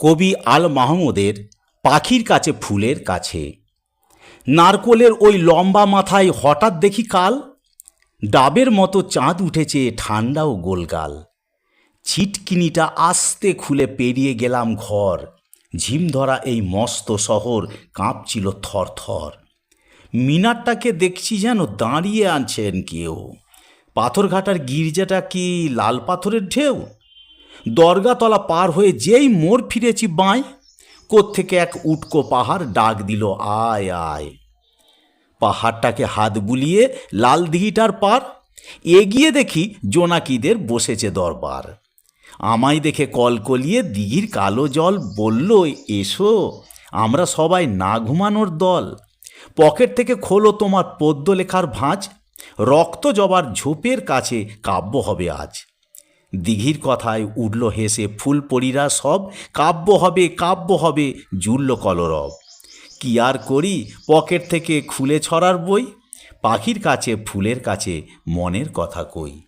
কবি আল মাহমুদের পাখির কাছে ফুলের কাছে। নারকোলের ওই লম্বা মাথায় হঠাৎ দেখি কাল। ডাবের মতো চাঁদ উঠেছে ঠান্ডা ও গোলগাল। ছিটকিনিটা আস্তে খুলে পেরিয়ে গেলাম ঘর। ঝিম ধরা এই মস্ত শহর কাঁপছিল থর থর মিনারটাকে দেখছি যেন দাঁড়িয়ে আনছেন কেউ। পাথরঘাটার গির্জাটা কি লাল পাথরের ঢেউ? দরগাতলা পার হয়ে যেই মোড় ফিরেছি বাঁয় কোত্থেকে এক উটকো পাহাড় ডাক দিল, আয় আয়। পাহাড়টাকে হাত বুলিয়ে লাল দিঘিটার পার, এগিয়ে দেখি জোনাকিদের বসেছে দরবার। আমায় দেখে কল কলিয়ে দিঘির কালো জল বলল, এসো, আমরা সবাই না ঘুমানোর দল। পকেট থেকে খোলো তোমার পদ্য লেখার ভাঁজ, রক্ত জবার ঝোপের কাছে কাব্য হবে আজ। দিঘির কথায় উঠল হেসে ফুল পরিরা সব কাব্য হবে কাব্য হবে, জুড়ল কলরব। কি আর করি, পকেট থেকে খুলে ছড়ার বই? পাখির কাছে, ফুলের কাছে, মনের কথা কই?